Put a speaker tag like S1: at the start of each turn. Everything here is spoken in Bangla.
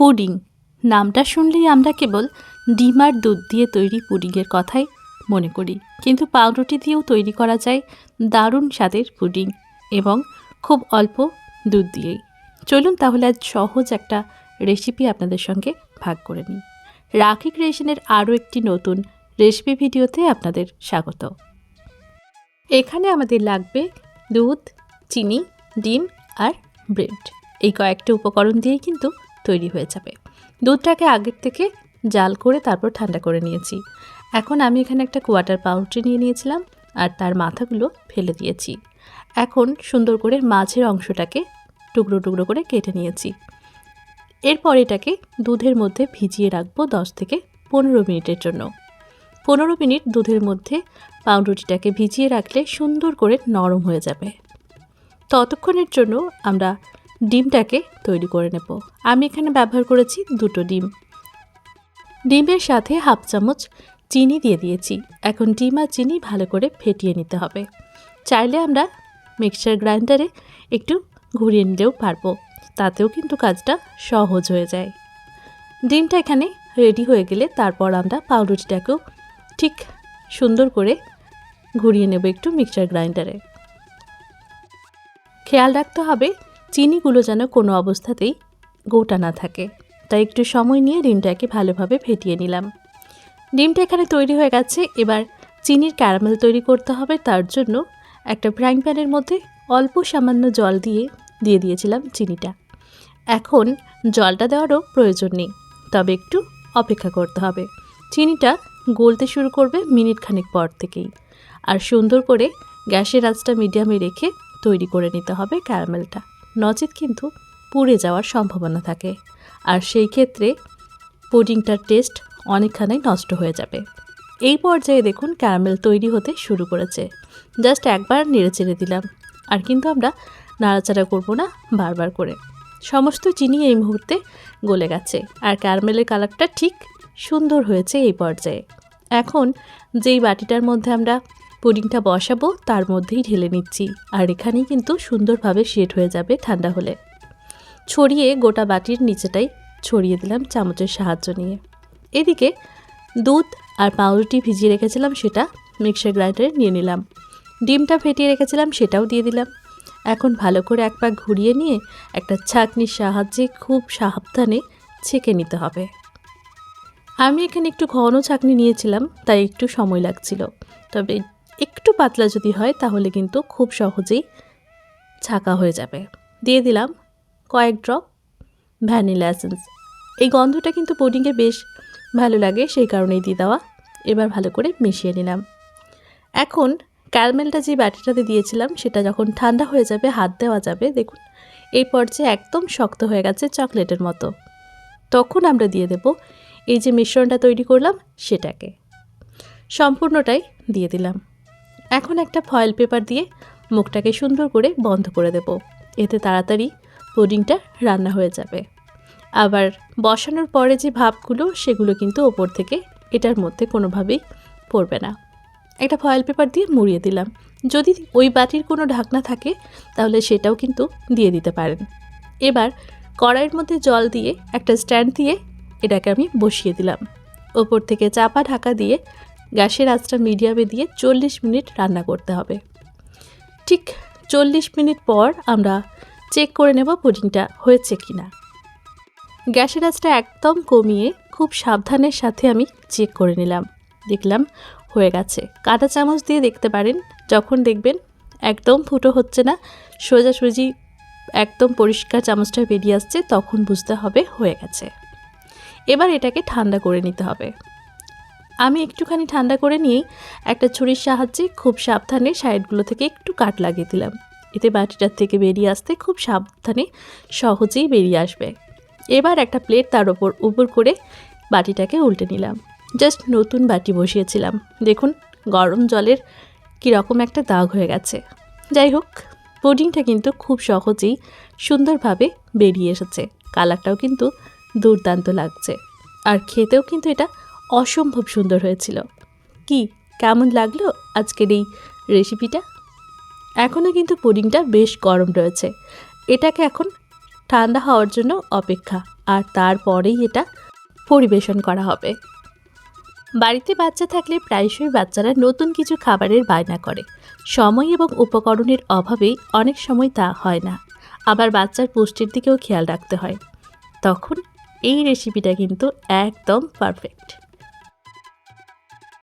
S1: পুডিং। নামটা শুনলেই আমরা কেবল ডিম আর দুধ দিয়ে তৈরি পুডিংয়ের কথাই মনে করি। কিন্তু পাউরুটি দিয়েও তৈরি করা যায় দারুণ স্বাদের পুডিং এবং খুব অল্প দুধ দিয়েই। চলুন তাহলে আজ সহজ একটা রেসিপি আপনাদের সঙ্গে ভাগ করে নিই। রাখি ক্রিয়েশনের আরও একটি নতুন রেসিপি ভিডিওতে আপনাদের স্বাগত। এখানে আমাদের লাগবে দুধ, চিনি, ডিম আর ব্রেড। এই কয়েকটা উপকরণ দিয়েই কিন্তু তৈরি হয়ে যাবে। দুধটাকে আগের থেকে জাল করে তারপর ঠান্ডা করে নিয়েছি। এখন আমি এখানে একটা কোয়াটার পাউরুটি নিয়ে নিয়েছিলাম আর তার মাথাগুলো ফেলে দিয়েছি। এখন সুন্দর করে মাঝের অংশটাকে টুকরো টুকরো করে কেটে নিয়েছি। এরপর এটাকে দুধের মধ্যে ভিজিয়ে রাখব দশ থেকে পনেরো মিনিটের জন্য। পনেরো মিনিট দুধের মধ্যে পাউরুটিটাকে ভিজিয়ে রাখলে সুন্দর করে নরম হয়ে যাবে। ততক্ষণের জন্য আমরা ডিমটাকে তৈরি করে নেব। আমি এখানে ব্যবহার করেছি দুটো ডিম। ডিমের সাথে হাফ চামচ চিনি দিয়ে দিয়েছি। এখন ডিম আর চিনি ভালো করে ফেটিয়ে নিতে হবে। চাইলে আমরা মিক্সার গ্রাইন্ডারে একটু ঘুরিয়ে নিলেও পারব। তাতেও কিন্তু কাজটা সহজ হয়ে যায়। ডিমটা এখানে রেডি হয়ে গেলে তারপর আমরা পাউরুটিটাকেও ঠিক সুন্দর করে ঘুরিয়ে নেব একটু মিক্সার গ্রাইন্ডারে। খেয়াল রাখতে হবে চিনিগুলো যেন কোনো অবস্থাতেই গোটা না থাকে। তাই একটু সময় নিয়ে ডিমটাকে ভালোভাবে ফেটিয়ে নিলাম। ডিমটা এখানে তৈরি হয়ে গেছে। এবার চিনির ক্যারামেল তৈরি করতে হবে। তার জন্য একটা ফ্রাইং প্যানের মধ্যে অল্প সামান্য জল দিয়ে দিয়ে দিয়েছিলাম চিনিটা। এখন জলটা দেওয়ারও প্রয়োজন নেই, তবে একটু অপেক্ষা করতে হবে। চিনিটা গলতে শুরু করবে মিনিট খানেক পর থেকেই। আর সুন্দর করে গ্যাসের আঁচটা মিডিয়ামে রেখে তৈরি করে নিতে হবে ক্যারামেলটা। নচেত কিন্তু পুড়ে যাওয়ার সম্ভাবনা থাকে। আর সেই ক্ষেত্রে পুডিংটার টেস্ট অনেকখানি নষ্ট হয়ে যাবে। এই পর্যায়ে দেখুন ক্যারামেল তৈরি হতে শুরু করেছে। জাস্ট একবার নেড়ে চেড়ে দিলাম। আর কিন্তু আমরা নাড়াচাড়া করব না বারবার করে। সমস্ত চিনি এই মুহূর্তে গলে গেছে। আর ক্যারামেলের কালারটা ঠিক সুন্দর হয়েছে এই পর্যায়ে। এখন যেই বাটিটার মধ্যে আমরা পুডিংটা বসাবো, তার মধ্যেই ঢেলে নিচ্ছি। আর এখানেই কিন্তু সুন্দরভাবে সেট হয়ে যাবে ঠান্ডা হলে। ছড়িয়ে গোটা বাটির নিচেটাই ছড়িয়ে দিলাম চামচের সাহায্য নিয়ে। এদিকে দুধ আর পাউরুটি ভিজিয়ে রেখেছিলাম সেটা মিক্সার গ্রাইন্ডারে নিয়ে নিলাম। ডিমটা ফেটিয়ে রেখেছিলাম সেটাও দিয়ে দিলাম। এখন ভালো করে এক পাক ঘুরিয়ে নিয়ে একটা ছাঁকনির সাহায্যে খুব সাবধানে ছেঁকে নিতে হবে। আমি এখানে একটু ঘন ছাঁকনি নিয়েছিলাম, তাই একটু সময় লাগছিল। তবে একটু পাতলা যদি হয়, তাহলে কিন্তু খুব সহজেই ছাকা হয়ে যাবে। দিয়ে দিলাম কয়েক ড্রপ ভ্যানিলা এসেন্স। এই গন্ধটা কিন্তু পুডিংয়ে বেশ ভালো লাগে, সেই কারণেই দিয়ে দেওয়া। এবার ভালো করে মিশিয়ে নিলাম। এখন ক্যারামেলটা যে বাটিটাতে দিয়েছিলাম, সেটা যখন ঠান্ডা হয়ে যাবে, হাত দেওয়া যাবে, দেখুন, এই পর্যায়ে একদম শক্ত হয়ে গেছে চকলেটের মতো। তখন আমরা দিয়ে দেব এই যে মিশ্রণটা তৈরি করলাম, সেটাকে। সম্পূর্ণটাই দিয়ে দিলাম। এখন একটা ফয়েল পেপার দিয়ে মুখটাকে সুন্দর করে বন্ধ করে দেব। এতে তাড়াতাড়ি পুডিংটা রান্না হয়ে যাবে। আবার বসানোর পরে যে ভাবগুলো সেগুলো কিন্তু ওপর থেকে এটার মধ্যে কোনোভাবেই পড়বে না। একটা ফয়েল পেপার দিয়ে মুড়িয়ে দিলাম। যদি ওই বাটির কোনো ঢাকনা থাকে, তাহলে সেটাও কিন্তু দিয়ে দিতে পারেন। এবার কড়াইয়ের মধ্যে জল দিয়ে একটা স্ট্যান্ড দিয়ে এটাকে আমি বসিয়ে দিলাম। ওপর থেকে চাপা ঢাকা দিয়ে গ্যাসের আঁচটা মিডিয়ামে দিয়ে চল্লিশ মিনিট রান্না করতে হবে। ঠিক চল্লিশ মিনিট পর আমরা চেক করে নেব পুডিংটা হয়েছে কি না গ্যাসের আঁচটা একদম কমিয়ে খুব সাবধানের সাথে আমি চেক করে নিলাম। দেখলাম হয়ে গেছে। কাঁটা চামচ দিয়ে দেখতে পারেন, যখন দেখবেন একদম ফুটো হচ্ছে না সোজাসুজি একদম পরিষ্কার চামচটা বেরিয়ে আসছে, তখন বুঝতে হবে হয়ে গেছে। এবার এটাকে ঠান্ডা করে নিতে হবে। আমি একটুখানি ঠান্ডা করে নিয়েই একটা ছুরির সাহায্যে খুব সাবধানে সাইডগুলো থেকে একটু কাট লাগিয়ে দিলাম। এতে বাটিটার থেকে বেরিয়ে আসতে খুব সাবধানে সহজেই বেরিয়ে আসবে। এবার একটা প্লেট তার ওপর উপর করে বাটিটাকে উল্টে নিলাম। জাস্ট নতুন বাটি বসিয়েছিলাম। দেখুন, গরম জলের কীরকম একটা দাগ হয়ে গেছে। যাই হোক, পুডিংটা কিন্তু খুব সহজেই সুন্দরভাবে বেরিয়ে এসেছে। কালারটাও কিন্তু দুর্দান্ত লাগছে। আর খেতেও কিন্তু এটা অসম্ভব সুন্দর হয়েছিল। কি, কেমন লাগল আজকের এই রেসিপিটা এখনও কিন্তু পুডিংটা বেশ গরম রয়েছে। এটাকে এখন ঠান্ডা হওয়ার জন্য অপেক্ষা, আর তারপরেই এটা পরিবেশন করা হবে। বাড়িতে বাচ্চা থাকলে প্রায়শই বাচ্চারা নতুন কিছু খাবারের বায়না করে। সময় এবং উপকরণের অভাবে অনেক সময় তা হয় না। আবার বাচ্চার পুষ্টির দিকেও খেয়াল রাখতে হয়। তখন এই রেসিপিটা কিন্তু একদম পারফেক্ট